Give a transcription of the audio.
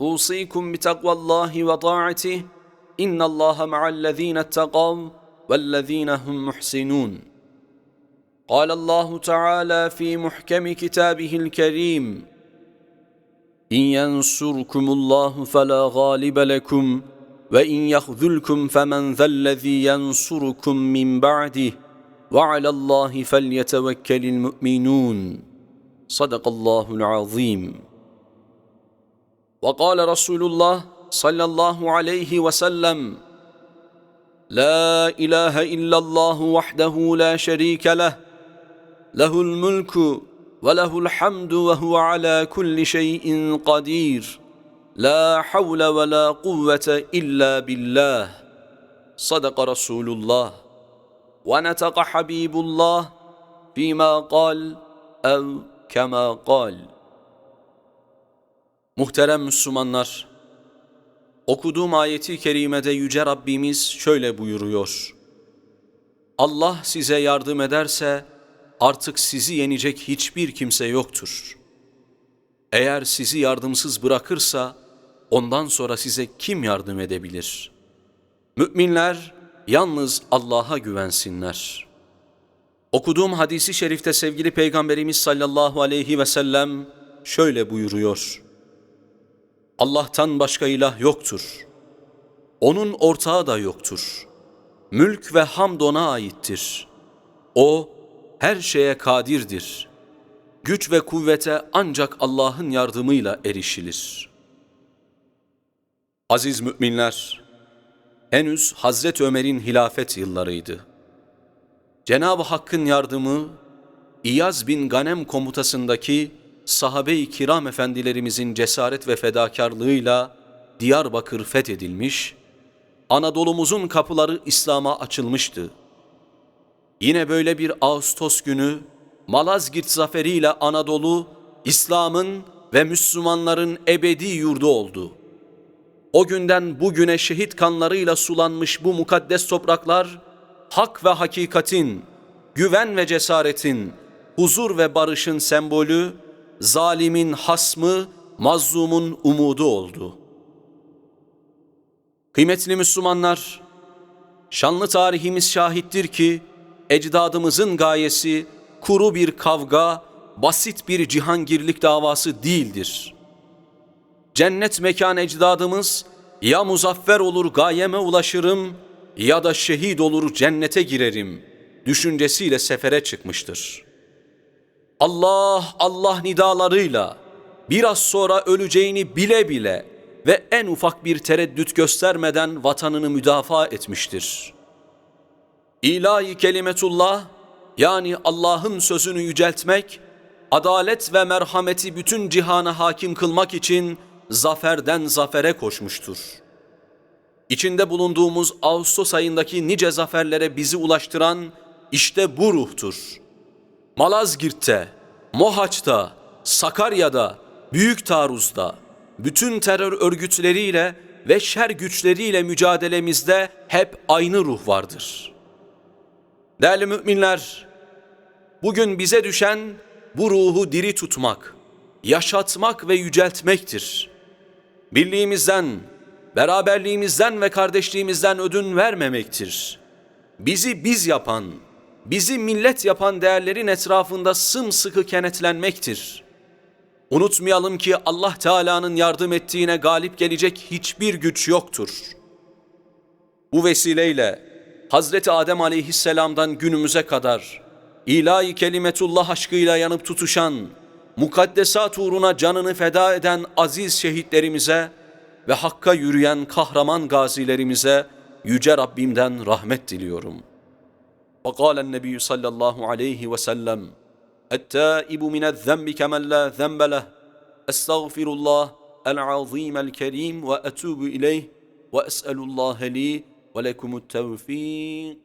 أوصيكم بتقوى الله وطاعته. إن الله مع الذين اتقوا والذين هم محسنون. قال الله تعالى في محكم كتابه الكريم إن ينصركم الله فلا غالب لكم وإن يخذلكم فمن ذا الذي ينصركم من بعده. وعلى الله فليتوكل المؤمنون. صدق الله العظيم. وقال رسول الله صلى الله عليه وسلم لا إله إلا الله وحده لا شريك له له الملك وله الحمد وهو على كل شيء قدير لا حول ولا قوة إلا بالله. صدق رسول الله. ونطق حبيب الله فيما قال أو كما قال. Muhterem Müslümanlar, okuduğum ayeti kerimede Yüce Rabbimiz şöyle buyuruyor. Allah size yardım ederse artık sizi yenecek hiçbir kimse yoktur. Eğer sizi yardımsız bırakırsa ondan sonra size kim yardım edebilir? Müminler yalnız Allah'a güvensinler. Okuduğum hadisi şerifte sevgili Peygamberimiz sallallahu aleyhi ve sellem şöyle buyuruyor. Allah'tan başka ilah yoktur. Onun ortağı da yoktur. Mülk ve hamd ona aittir. O her şeye kadirdir. Güç ve kuvvete ancak Allah'ın yardımıyla erişilir. Aziz müminler, henüz Hazreti Ömer'in hilafet yıllarıydı. Cenab-ı Hakk'ın yardımı İyaz bin Ganem komutasındaki sahabe-i kiram efendilerimizin cesaret ve fedakarlığıyla Diyarbakır fethedilmiş, Anadolu'muzun kapıları İslam'a açılmıştı. Yine böyle bir Ağustos günü Malazgirt zaferiyle Anadolu, İslam'ın ve Müslümanların ebedi yurdu oldu. O günden bugüne şehit kanlarıyla sulanmış bu mukaddes topraklar, hak ve hakikatin, güven ve cesaretin, huzur ve barışın sembolü, zalimin hasmı, mazlumun umudu oldu. Kıymetli Müslümanlar, şanlı tarihimiz şahittir ki, ecdadımızın gayesi kuru bir kavga, basit bir cihangirlik davası değildir. Cennet mekan ecdadımız, ya muzaffer olur gayeme ulaşırım, ya da şehit olur cennete girerim, düşüncesiyle sefere çıkmıştır.'' Allah Allah nidalarıyla biraz sonra öleceğini bile bile ve en ufak bir tereddüt göstermeden vatanını müdafaa etmiştir. İlahi kelimetullah yani Allah'ın sözünü yüceltmek, adalet ve merhameti bütün cihana hakim kılmak için zaferden zafere koşmuştur. İçinde bulunduğumuz Ağustos ayındaki nice zaferlere bizi ulaştıran işte bu ruhtur.'' Malazgirt'te, Mohaç'ta, Sakarya'da, Büyük Taarruz'da bütün terör örgütleriyle ve şer güçleriyle mücadelemizde hep aynı ruh vardır. Değerli müminler, bugün bize düşen bu ruhu diri tutmak, yaşatmak ve yüceltmektir. Birliğimizden, beraberliğimizden ve kardeşliğimizden ödün vermemektir. Bizi biz yapan, bizi millet yapan değerlerin etrafında sımsıkı kenetlenmektir. Unutmayalım ki Allah Teala'nın yardım ettiğine galip gelecek hiçbir güç yoktur. Bu vesileyle Hazreti Adem aleyhisselamdan günümüze kadar ilahi kelimetullah aşkıyla yanıp tutuşan, mukaddesat uğruna canını feda eden aziz şehitlerimize ve hakka yürüyen kahraman gazilerimize Yüce Rabbimden rahmet diliyorum.'' وقال النبي صلى الله عليه وسلم التائب من الذنب كمن لا ذنب له. أستغفر الله العظيم الكريم وأتوب إليه وأسأل الله لي ولكم التوفيق.